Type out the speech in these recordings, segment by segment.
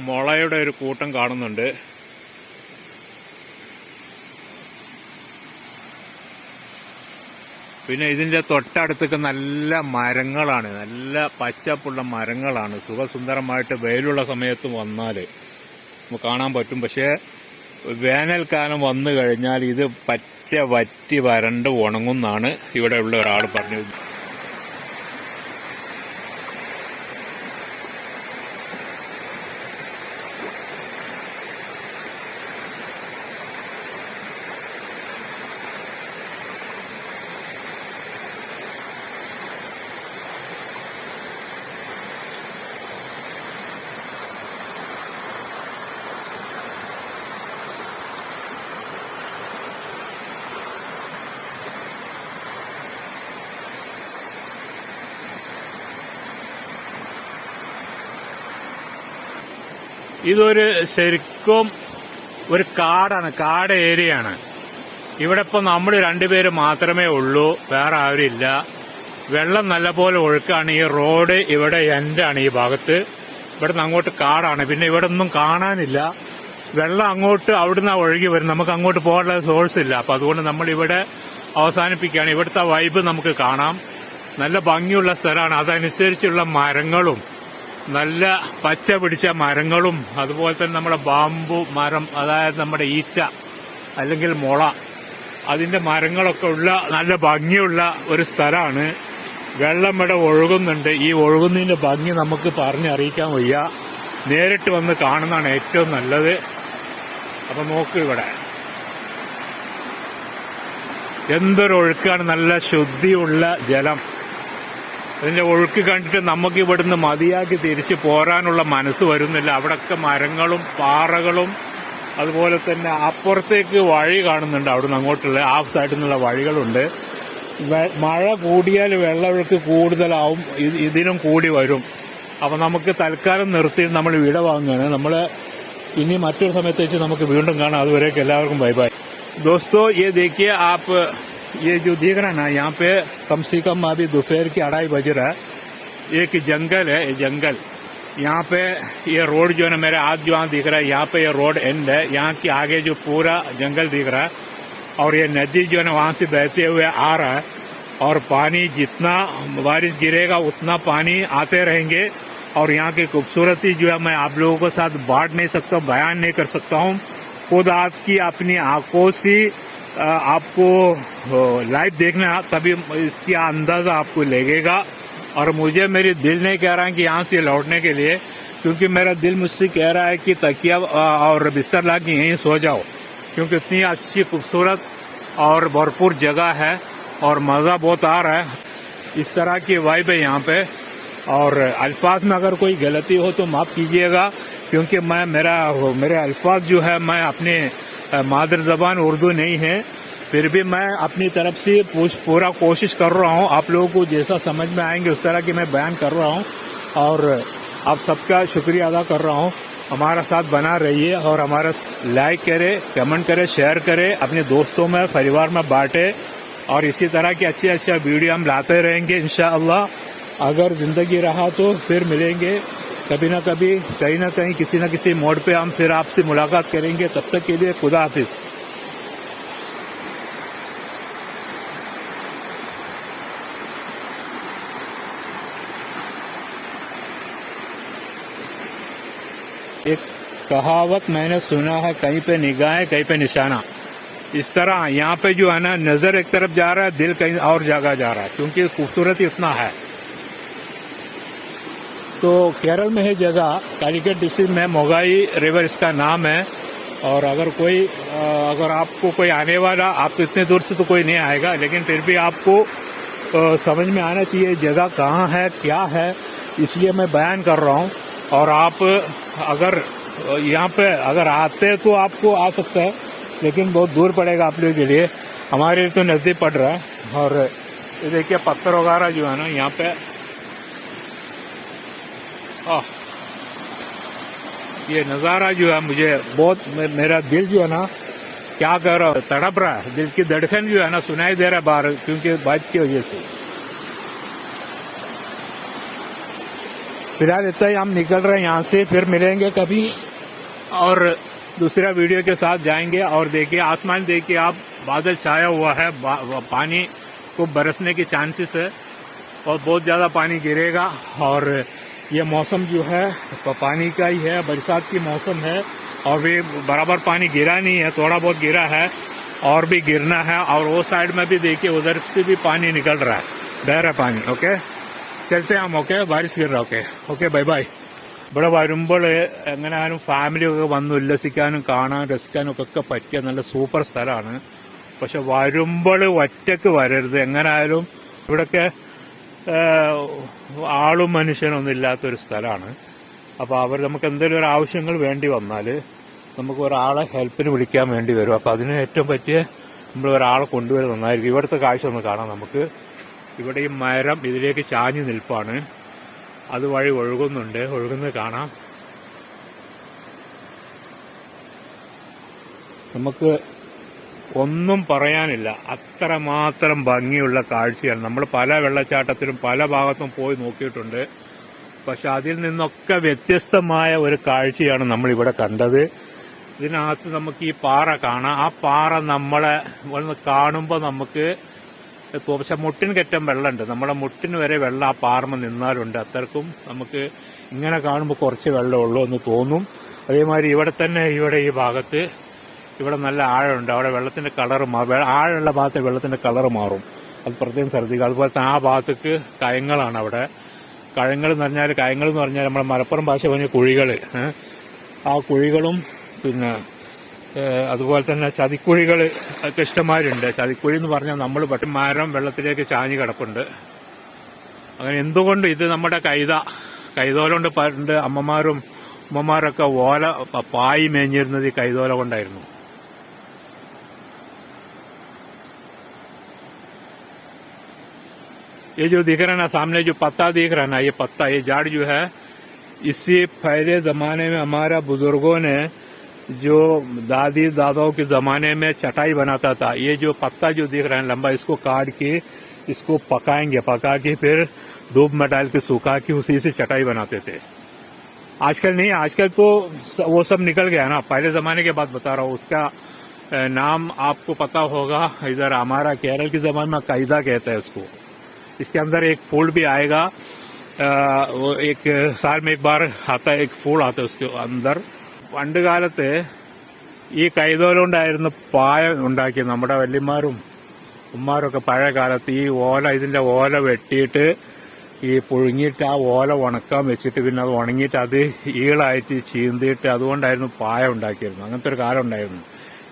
മുളയുടെ ഒരു കൂട്ടം കാണുന്നുണ്ട്. പിന്നെ ഇതിന്റെ തൊട്ടടുത്തൊക്കെ നല്ല മരങ്ങളാണ്. നല്ല പച്ചപ്പുള്ള മരങ്ങളാണ്. സുഖസുന്ദരമായിട്ട് വെയിലുള്ള സമയത്ത് നമുക്ക് കാണാൻ പറ്റും. പക്ഷേ വേനൽക്കാലം വന്നു കഴിഞ്ഞാൽ ഇത് പച്ച വറ്റി വരണ്ട് ഉണങ്ങുന്നാണ് ഇവിടെ ഉള്ള ഒരാൾ പറഞ്ഞത് ഇതൊരു ശരിക്കും ഒരു കാടാണ് കാട് ഏരിയയാണ്. ഇവിടെ ഇപ്പൊ നമ്മൾ രണ്ടുപേര് മാത്രമേ ഉള്ളൂ വേറെ ആരുമില്ല വെള്ളം നല്ലപോലെ ഒഴുക്കാണ് ഈ റോഡ് ഇവിടെ എൻഡാണ് ഈ ഭാഗത്ത്. ഇവിടെ നിന്ന് അങ്ങോട്ട് കാടാണ് പിന്നെ ഇവിടെ ഒന്നും കാണാനില്ല. വെള്ളം അങ്ങോട്ട് അവിടുന്ന് ഒഴുകി വരും നമുക്ക് അങ്ങോട്ട് പോകാനുള്ള സോഴ്സ് ഇല്ല. അപ്പൊ അതുകൊണ്ട് നമ്മൾ ഇവിടെ അവസാനിപ്പിക്കുകയാണ്. ഇവിടുത്തെ വൈബ് നമുക്ക് കാണാം. നല്ല ഭംഗിയുള്ള സ്ഥലമാണ്. അതനുസരിച്ചുള്ള മരങ്ങളും നല്ല പച്ച പിടിച്ച മരങ്ങളും അതുപോലെ തന്നെ നമ്മുടെ ബാമ്പു മരം അതായത് നമ്മുടെ ഈറ്റ അല്ലെങ്കിൽ മുള അതിന്റെ മരങ്ങളൊക്കെ ഉള്ള നല്ല ഭംഗിയുള്ള ഒരു സ്ഥലമാണ്. വെള്ളം ഇവിടെ ഒഴുകുന്നുണ്ട്. ഈ ഒഴുകുന്നതിന്റെ ഭംഗി നമുക്ക് പറഞ്ഞറിയിക്കാൻ വയ്യ. നേരിട്ട് വന്ന് കാണുന്നതാണ് ഏറ്റവും നല്ലത്. അപ്പൊ നോക്കൂ ഇവിടെ. എന്തൊരു ഒഴുക്കാണ്. നല്ല ശുദ്ധിയുള്ള ജലം. അതിന്റെ ഒഴുക്ക് കണ്ടിട്ട് നമുക്ക് ഇവിടുന്ന് മതിയാക്കി തിരിച്ചു പോരാനുള്ള മനസ്സ് വരുന്നില്ല അവിടൊക്കെ മരങ്ങളും പാറകളും അതുപോലെ തന്നെ അപ്പുറത്തേക്ക് വഴി കാണുന്നുണ്ട് അവിടുന്ന് അങ്ങോട്ടുള്ള ആ സൈഡിൽ നിന്നുള്ള വഴികളുണ്ട് വെ- മഴ കൂടിയാൽ വെള്ളമൊഴുക്ക് കൂടുതലാവും ഇത് ഇതിനും കൂടി വരും അപ്പൊ നമുക്ക് തൽക്കാലം നിർത്തി നമ്മൾ വിട വാങ്ങുകയാണ് നമ്മള് ഇനി മറ്റൊരു സമയത്ത് വെച്ച് നമുക്ക് വീണ്ടും കാണാം അതുവരേക്ക് എല്ലാവർക്കും ബൈ ബൈ दोस्तों ये देखिए आप ये जो देख रहा हैं ना, यहाँ पे कम से कम अभी दोपहर की अढ़ाई बज रहा है। एक जंगल है, ये जंगल। यहाँ पे ये रोड जो है ना, मेरे हाथ जो यहाँ दिख रहा है, यहाँ पे ये रोड एंड है। यहाँ के आगे जो पूरा जंगल दिख रहा है और ये नदी जो है ना, वहाँ से बहते हुए आ रहा है और पानी जितना बारिश गिरेगा, उतना पानी आते रहेंगे और यहाँ की खूबसूरती जो है, मैं आप लोगों के साथ बांट नहीं सकता, बयान नहीं कर सकता हूँ। खुद आपकी अपनी आँखों से आपको लाइव देखना तभी इसकी अंदाज़ा आपको लगेगा। और मुझे मेरी दिल नहीं कह रहा है कि यहाँ से लौटने के लिए, क्योंकि मेरा दिल मुझसे कह रहा है कि तकिया और बिस्तर ला के यहीं सो जाओ, क्योंकि इतनी अच्छी खूबसूरत और भरपूर जगह है और मज़ा बहुत आ रहा है। इस तरह की वाइब है यहाँ पे। और अल्फाज में अगर कोई गलती हो तो माफ़ कीजिएगा, क्योंकि मैं, मेरा, मेरे अल्फाज जो है, मैं अपने मादर जबान उर्दू नहीं है, फिर भी मैं अपनी तरफ़ से पूरा कोशिश कर रहा हूँ। आप लोगों को जैसा समझ में आएँगे, उस तरह की मैं बयान कर रहा हूँ। और आप सबका शुक्रिया अदा कर रहा हूँ। हमारा साथ बना रहिए और हमारा लाइक करे कमेंट करे शेयर करे, अपने दोस्तों में, परिवार में बांटे। और इसी तरह की अच्छे अच्छे वीडियो हम लाते रहेंगे, इंशाअल्लाह। अगर ज़िंदगी रहा तो फिर मिलेंगे। कभी ना कभी, कहीं ना कहीं किसी न किसी मोड़ पे हम फिर आपसे मुलाकात करेंगे। तब तक के लिए खुदा हाफिज। एक कहावत मैंने सुना है, कहीं पे निगाह, कहीं पे निशाना। इस तरह यहाँ पे जो है ना, नज़र एक तरफ़ जा रहा है, दिल कहीं और जगह जा रहा है, क्योंकि खूबसूरती इतना है। तो केरल में है जगह कालीकट डिस्ट्रिक्ट में मोगाई रिवर, इसका नाम है। और अगर कोई अगर आपको कोई आने वाला, आप तो इतने दूर से तो कोई नहीं आएगा, लेकिन फिर भी आपको समझ में आना चाहिए जगह कहाँ है, क्या है, इसलिए मैं बयान कर रहा हूँ। और आप अगर यहाँ पे अगर आते हैं तो आपको आ सकता है, लेकिन बहुत दूर पड़ेगा आप लोगों के लिए। हमारे तो नज़दीक पड़ रहा है। और देखिए, पत्थर वगैरह जो है ना, यहाँ पे ये नज़ारा जो है मुझे बहुत मेरा दिल जो है ना, क्या कह रहा तड़प रहा है। दिल की धड़कन जो है ना सुनाई दे रहा है बाहर, क्योंकि बात की वजह से। फ़िलहाल इतना ही, हम निकल रहे हैं यहाँ से, फिर मिलेंगे कभी और दूसरा वीडियो के साथ जाएँगे। और देखिए, आसमान देखिए, आप बादल छाया हुआ है पानी को बरसने के चांसेस है और बहुत ज़्यादा पानी गिरेगा। और ये मौसम जो है तो पानी का ही है बरसात की मौसम है और भी बराबर पानी गिरा नहीं है थोड़ा बहुत गिरा है और भी गिरना है और वो साइड में भी देखिए उधर से भी पानी निकल रहा है बह रहा है पानी ओके चलते हैं हम ഓക്കെ ബാരിസ് കയറാം ഓക്കെ ഓക്കെ ബൈ ബൈ ഇവിടെ വരുമ്പോൾ എങ്ങനെയാലും ഫാമിലി ഒക്കെ വന്ന് ഉല്ലസിക്കാനും കാണാൻ രസിക്കാനും ഒക്കെ പറ്റിയ നല്ല സൂപ്പർ സ്ഥലമാണ് പക്ഷെ വരുമ്പോൾ ഒറ്റക്ക് വരരുത് എങ്ങനെയായാലും ഇവിടൊക്കെ ഏഹ്, ആളും മനുഷ്യനൊന്നും ഇല്ലാത്തൊരു സ്ഥലമാണ്. അപ്പോൾ അവർ നമുക്ക് എന്തെങ്കിലും ഒരു ആവശ്യങ്ങൾ വേണ്ടി വന്നാൽ നമുക്ക് ഒരാളെ ഹെൽപ്പിന് വിളിക്കാൻ വേണ്ടി വരും. അപ്പോൾ അതിന് ഏറ്റവും പറ്റിയ നമ്മൾ ഒരാളെ കൊണ്ടുവരുന്നത് നന്നായിരിക്കും. ഇവിടുത്തെ കാഴ്ച ഒന്ന് കാണാം നമുക്ക്. ഇവിടെ ഈ മരം ഇതിലേക്ക് ചാഞ്ഞു നിൽപ്പാണ്. അതുവഴി ഒഴുകുന്നുണ്ട്. ഒഴുകുന്നത് കാണാം. നമുക്ക് ഒന്നും പറയാനില്ല. അത്രമാത്രം ഭംഗിയുള്ള കാഴ്ചയാണ്. നമ്മൾ പല വെള്ളച്ചാട്ടത്തിലും പല ഭാഗത്തും പോയി നോക്കിയിട്ടുണ്ട്. പക്ഷെ അതിൽ നിന്നൊക്കെ വ്യത്യസ്തമായ ഒരു കാഴ്ചയാണ് നമ്മൾ ഇവിടെ കണ്ടത്. ഇതിനകത്ത് നമുക്ക് ഈ പാറ കാണാം. ആ പാറ നമ്മളെ ഒന്ന് കാണുമ്പോൾ നമുക്ക് പക്ഷെ മുട്ടിന് കെറ്റം വെള്ളമുണ്ട്. നമ്മുടെ മുട്ടിന് വരെ വെള്ളം ആ പാറമ നിന്നാലുണ്ട്. അത്രക്കും നമുക്ക് ഇങ്ങനെ കാണുമ്പോൾ കുറച്ച് വെള്ളമുള്ളൂ എന്ന് തോന്നും. അതേമാതിരി ഇവിടെ തന്നെ ഇവിടെ ഈ ഭാഗത്ത് ഇവിടെ നല്ല ആഴമുണ്ട്. അവിടെ വെള്ളത്തിന്റെ കളർ ആഴമുള്ള ഭാഗത്തെ വെള്ളത്തിന്റെ കളർ മാറും. അത് പ്രത്യേകം ശ്രദ്ധിക്കുക. അതുപോലെ തന്നെ ആ ഭാഗത്തേക്ക് കയങ്ങളാണ് അവിടെ. കഴങ്ങൾ എന്ന് പറഞ്ഞാൽ കയങ്ങൾ എന്ന് പറഞ്ഞാൽ നമ്മുടെ മലപ്പുറം ഭാഷ പറഞ്ഞ കുഴികൾ ആ കുഴികളും പിന്നെ അതുപോലെ തന്നെ ചതിക്കുഴികൾ ഒക്കെ ഇഷ്ടമാരുണ്ട്. ചതിക്കുഴി എന്ന് പറഞ്ഞാൽ നമ്മൾ പറ്റും മരം വെള്ളത്തിലേക്ക് ചാഞ്ഞ് കിടപ്പുണ്ട്. അങ്ങനെ എന്തുകൊണ്ട് ഇത് നമ്മുടെ കൈത? കൈതോല കൊണ്ട് പണ്ട് അമ്മമാരും ഉമ്മമാരൊക്കെ ഓല പായി മേഞ്ഞിരുന്നത് ഈ കൈതോല കൊണ്ടായിരുന്നു. ये जो दिख रहा है ना, सामने जो पत्ता दिख रहा है ना, ये पत्ता, ये झाड़ जो है इससे पहले जमाने में हमारा बुज़ुर्गों ने जो दादी दादाओं के जमाने में चटाई बनाता था, ये जो पत्ता जो दिख रहा है लंबा, इसको काट के, इसको पकाएँगे, पका के फिर धूप में डाल के सुखा के उसी से चटाई बनाते थे। आजकल नहीं, आजकल तो वो सब निकल गया ना। पहले जमाने के बाद बता रहा हूँ, उसका नाम आपको पता होगा, इधर हमारा केरल के जमाने में कैदा कहता है उसको। इसके अंदर एक फूल भी आएगा अ, वो एक साल में एक बार आता है एक फूल आता है उसके अंदर പണ്ട് കാലത്ത് ഈ കൈതോല കൊണ്ടായിരുന്നു പായ ഉണ്ടാക്കിയത് നമ്മുടെ വല്യമാരും ഉമ്മാരൊക്കെ പഴയ കാലത്ത് ഈ ഓല ഇതിന്റെ ഓല വെട്ടിയിട്ട് ഈ പുഴുങ്ങിയിട്ട് ആ ഓല ഉണക്കാൻ വെച്ചിട്ട് പിന്നെ അത് ഉണങ്ങിയിട്ട് അത് ഈളായിട്ട് ചീന്തിയിട്ട് അതുകൊണ്ടായിരുന്നു പായ ഉണ്ടാക്കിയിരുന്നത് അങ്ങനത്തെ ഒരു കാലം ഉണ്ടായിരുന്നു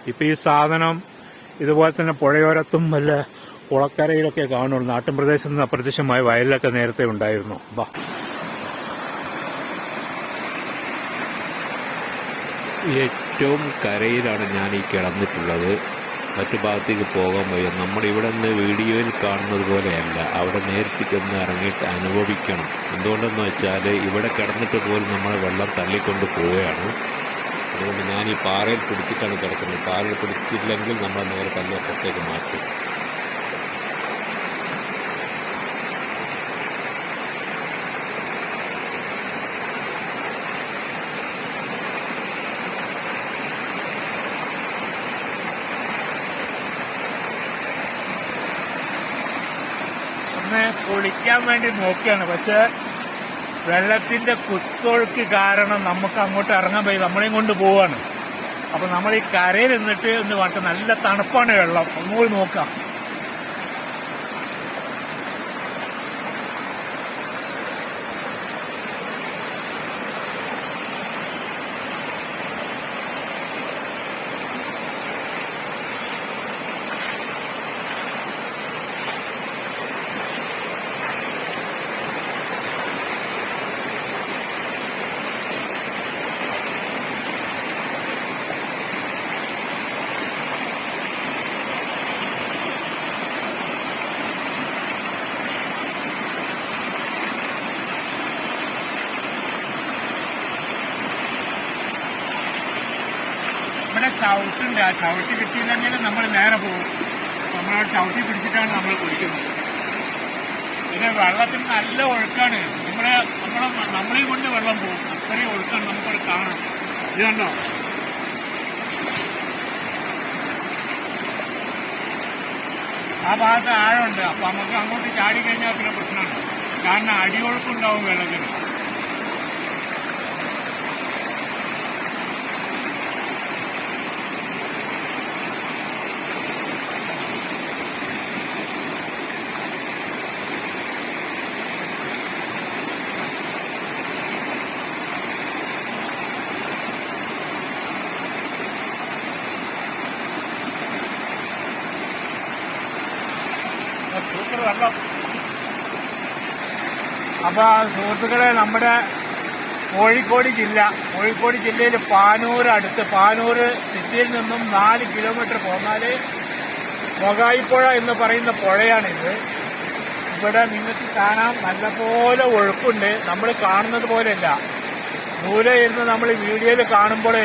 ഇപ്പൊ ഈ സാധനം ഇതുപോലെ തന്നെ പുഴയോരത്തും വല്ല കുളക്കരയിലൊക്കെ കാണുള്ളൂ നാട്ടിൻ പ്രദേശത്ത് നിന്ന് അപ്രത്യക്ഷമായ വയലിലൊക്കെ നേരത്തെ ഉണ്ടായിരുന്നു. ബാ ഏറ്റവും കരയിലാണ് ഞാൻ ഈ കിടന്നിട്ടുള്ളത്. മറ്റു ഭാഗത്തേക്ക് പോകാൻ വയ്യ. നമ്മൾ ഇവിടെ നിന്ന് വീഡിയോയിൽ കാണുന്നത് പോലെയല്ല. അവിടെ നേരിട്ട് ചെന്ന് ഇറങ്ങിയിട്ട് അനുഭവിക്കണം. എന്തുകൊണ്ടെന്ന് വെച്ചാൽ ഇവിടെ കിടന്നിട്ട് പോലും നമ്മൾ വെള്ളം തള്ളിക്കൊണ്ട് പോവുകയാണ്. അതുകൊണ്ട് ഞാൻ ഈ പാറയിൽ പിടിച്ചിട്ടാണ് കിടക്കുന്നത്. പാറയിൽ പിടിച്ചില്ലെങ്കിൽ നമ്മൾ നേരെ തന്നെ അപ്പുറത്തേക്ക് മാറ്റും ഒന്ന് കുളിക്കാൻ വേണ്ടി നോക്കിയാണ്. പക്ഷെ വെള്ളത്തിന്റെ കുത്തൊഴുക്ക് കാരണം നമുക്ക് അങ്ങോട്ട് ഇറങ്ങാൻ പോയി നമ്മളെയും കൊണ്ട് പോവാണ്. അപ്പൊ നമ്മൾ ഈ കരയിൽ നിന്നിട്ട് എന്ന് പറഞ്ഞിട്ട് നല്ല തണുപ്പാണ് വെള്ളം. ഒന്നുകൂടി നോക്കാം. ചവിട്ടുണ്ട് ആ ചവിട്ടി കിട്ടിയില്ലെങ്കിൽ നമ്മൾ നേരെ പോകും. നമ്മൾ ആ ചവിട്ടി പിടിച്ചിട്ടാണ് നമ്മൾ കുടിക്കുന്നത് പിന്നെ വെള്ളത്തിന് നല്ല ഒഴുക്കാണ്. നമ്മളെ നമ്മളെ നമ്മളെയും കൊണ്ട് വെള്ളം പോകും. അത്രയും ഒഴുക്കാണ് നമുക്കത് കാണാം ഇത് കണ്ടോ? ആ ഭാഗത്ത് ആഴമുണ്ട്. അപ്പൊ നമുക്ക് അങ്ങോട്ട് ചാടി കഴിഞ്ഞാൽ പിന്നെ പ്രശ്നമാണ് കാരണം അടിയൊഴുക്കുണ്ടാവും വെള്ളത്തിന് സൂപ്പർ വെള്ളം അപ്പൊ സുഹൃത്തുക്കളെ നമ്മുടെ കോഴിക്കോട് ജില്ല കോഴിക്കോട് ജില്ലയിൽ പാനൂർ അടുത്ത് പാനൂർ സിറ്റിയിൽ നിന്നും നാല് കിലോമീറ്റർ പോന്നാൽ മൊകായിപ്പുഴ എന്ന് പറയുന്ന പുഴയാണിത്. ഇവിടെ നിങ്ങൾക്ക് കാണാൻ നല്ലപോലെ ഒഴുക്കുണ്ട്. നമ്മൾ കാണുന്നത് പോലെയല്ല. ദൂരെ ഇരുന്ന് നമ്മൾ വീഡിയോയിൽ കാണുമ്പോൾ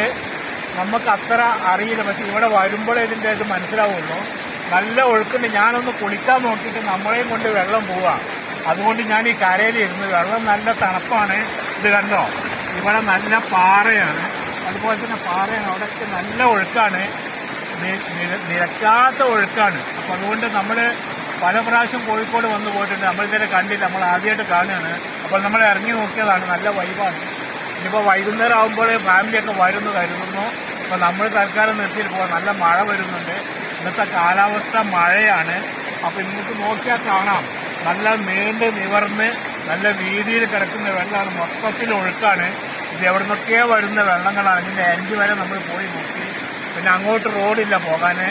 നമുക്ക് അത്ര അറിയില്ല. പക്ഷെ ഇവിടെ വരുമ്പോഴേ ഇതിന്റെ ഇത് മനസ്സിലാവുള്ളൂ. നല്ല ഒഴുക്കുണ്ട്. ഞാനൊന്ന് കുളിക്കാൻ നോക്കിയിട്ട് നമ്മളെയും കൊണ്ട് വെള്ളം പോവാ. അതുകൊണ്ട് ഞാൻ ഈ കരയിൽ ഇരുന്ന് വെള്ളം നല്ല തണുപ്പാണ്. ഇത് കണ്ടോ? ഇവിടെ നല്ല പാറയാണ്. അതുപോലെ തന്നെ പാറയാണ്. അവിടെ നല്ല ഒഴുക്കാണ്. നിരക്കാത്ത ഒഴുക്കാണ്. അപ്പം അതുകൊണ്ട് നമ്മൾ പല പ്രാവശ്യം കോഴിക്കോട് വന്നു പോയിട്ടുണ്ട്. നമ്മൾ കണ്ടില്ല. നമ്മൾ ആദ്യമായിട്ട് കാണുകയാണ്. അപ്പോൾ നമ്മൾ ഇറങ്ങി നോക്കിയതാണ്. നല്ല വൈബാണ്. ഇനിയിപ്പോൾ വൈകുന്നേരം ആകുമ്പോൾ ഫാമിലിയൊക്കെ വരുന്നു കരുതുന്നു. അപ്പോൾ നമ്മൾ തൽക്കാലം നിർത്തിയിട്ട് പോകാം. നല്ല മഴ വരുന്നുണ്ട്. ഇന്നത്തെ കാലാവസ്ഥ മഴയാണ്. അപ്പോൾ ഇങ്ങോട്ട് നോക്കിയാൽ കാണാം. നല്ല നീണ്ട് നിവർന്ന് നല്ല വീതിയിൽ കിടക്കുന്ന വെള്ളമാണ്. മൊത്തത്തിൽ ഒഴുക്കാണ്. ഇത് എവിടെ നിന്നൊക്കെയോ വരുന്ന വെള്ളങ്ങളാണ്. ഇതിന്റെ എൻഡ് വരെ നമ്മൾ പോയി നോക്കി. പിന്നെ അങ്ങോട്ട് റോഡില്ല പോകാന്.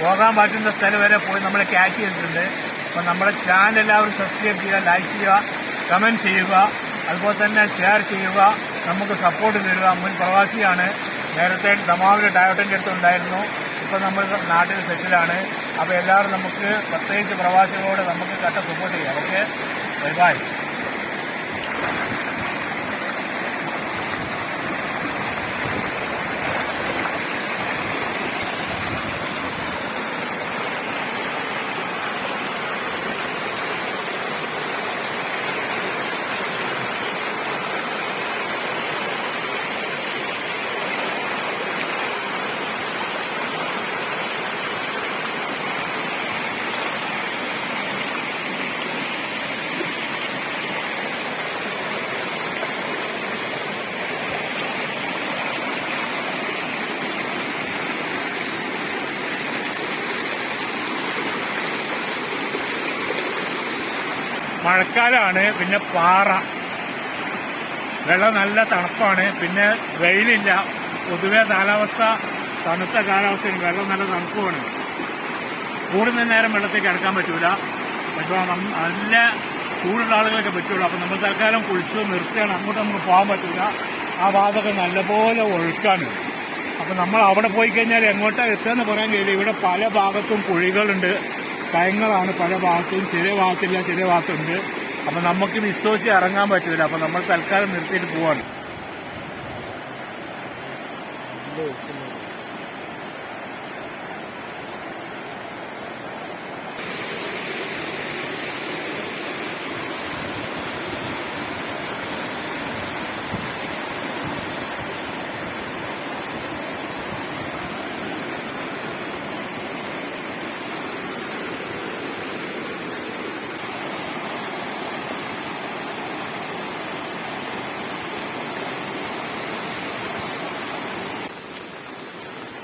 പോകാൻ പറ്റുന്ന സ്ഥലം വരെ പോയി നമ്മൾ ക്യാച്ച് ചെയ്തിട്ടുണ്ട്. അപ്പൊ നമ്മുടെ ചാനൽ എല്ലാവരും സബ്സ്ക്രൈബ് ചെയ്യുക ലൈക്ക് ചെയ്യുക കമന്റ് ചെയ്യുക അതുപോലെ തന്നെ ഷെയർ ചെയ്യുക. നമുക്ക് സപ്പോർട്ട് തരിക. മുൻ പ്രവാസിയാണ്. നേരത്തെ ദമാവിലെ ഡയോട്ടന്റെ അടുത്തുണ്ടായിരുന്നു ഇപ്പൊ നമ്മൾ നാട്ടിൽ സെറ്റിലാണ് അപ്പൊ എല്ലാവരും നമുക്ക് പ്രത്യേകിച്ച് പ്രവാസികളോട് നമുക്ക് കട്ട സപ്പോർട്ട് ചെയ്യാം. ഓക്കെ ബൈ ബൈ മഴക്കാലമാണ് പിന്നെ പാറ. വെള്ളം നല്ല തണുപ്പാണ് പിന്നെ വെയിലില്ല. പൊതുവെ കാലാവസ്ഥ തണുത്ത കാലാവസ്ഥയിൽ വെള്ളം നല്ല തണുപ്പുമാണ്. കൂടുതൽ നേരം വെള്ളത്തിൽ ഇറക്കാൻ പറ്റൂല. പക്ഷേ നല്ല ചൂടുള്ള ആളുകളൊക്കെ പറ്റുള്ളൂ. അപ്പം നമ്മൾ തൽക്കാലം കുളിച്ചു നിർത്തുകയാണ്. അങ്ങോട്ട് നമുക്ക് പോകാൻ പറ്റില്ല ആ ഭാഗമൊക്കെ നല്ലപോലെ ഒഴുക്കാണ്. അപ്പം നമ്മൾ അവിടെ പോയി കഴിഞ്ഞാൽ എങ്ങോട്ടാണ് എത്തുക എന്ന് പറയാൻ കഴിയില്ല. ഇവിടെ പല ഭാഗത്തും കുഴികളുണ്ട്. കയങ്ങളാണ് പല ഭാഗത്തും ചെറിയ ഭാഗത്തില്ല ചെറിയ ഭാഗത്തുണ്ട്. അപ്പം നമുക്ക് വിശ്വസിച്ച് ഇറങ്ങാൻ പറ്റില്ല അപ്പം നമ്മൾ തൽക്കാലം നിർത്തിയിട്ട് പോവാണ്.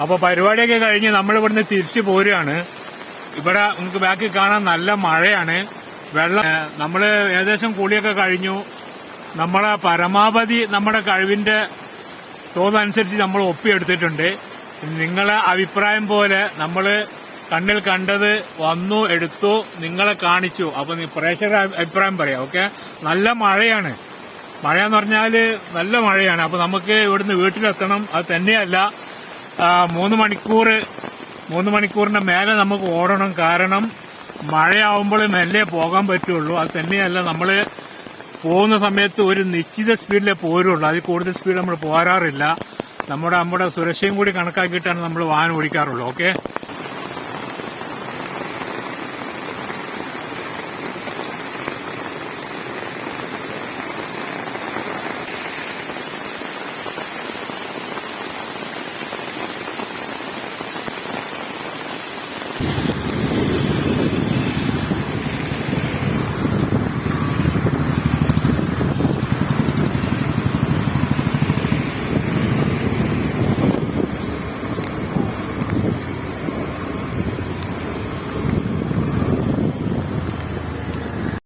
അപ്പൊ പരിപാടിയൊക്കെ കഴിഞ്ഞ് നമ്മൾ ഇവിടുന്ന് തിരിച്ചു പോരുകയാണ്. ഇവിടെ നമുക്ക് ബാക്കിൽ കാണാൻ നല്ല മഴയാണ്. വെള്ളം നമ്മൾ ഏകദേശം കുളിയൊക്കെ കഴിഞ്ഞു. നമ്മളെ പരമാവധി നമ്മുടെ കഴിവിന്റെ തോതനുസരിച്ച് നമ്മൾ ഒപ്പിയെടുത്തിട്ടുണ്ട്. നിങ്ങളെ അഭിപ്രായം പോലെ നമ്മൾ കണ്ണിൽ കണ്ടത് വന്നു എടുത്തു നിങ്ങളെ കാണിച്ചു. അപ്പൊ നീ പ്രേക്ഷകരുടെ അഭിപ്രായം പറയാം ഓക്കെ? നല്ല മഴയാണ്. മഴ എന്ന് പറഞ്ഞാൽ നല്ല മഴയാണ്. അപ്പൊ നമുക്ക് ഇവിടുന്ന് വീട്ടിലെത്തണം. അത് തന്നെയല്ല മൂന്ന് മണിക്കൂർ മൂന്ന് മണിക്കൂറിന്റെ മേലെ നമുക്ക് ഓടണം. കാരണം മഴയാവുമ്പോൾ മെല്ലെ പോകാൻ പറ്റുള്ളൂ. അത് തന്നെയല്ല നമ്മൾ പോകുന്ന സമയത്ത് ഒരു നിശ്ചിത സ്പീഡിലേ പോരുള്ളൂ. അതിൽ കൂടുതൽ സ്പീഡ് നമ്മൾ പോരാറില്ല. നമ്മുടെ നമ്മുടെ സുരക്ഷയും കൂടി കണക്കാക്കിയിട്ടാണ് നമ്മൾ വാഹനം ഓടിക്കാറുള്ളൂ ഓക്കെ?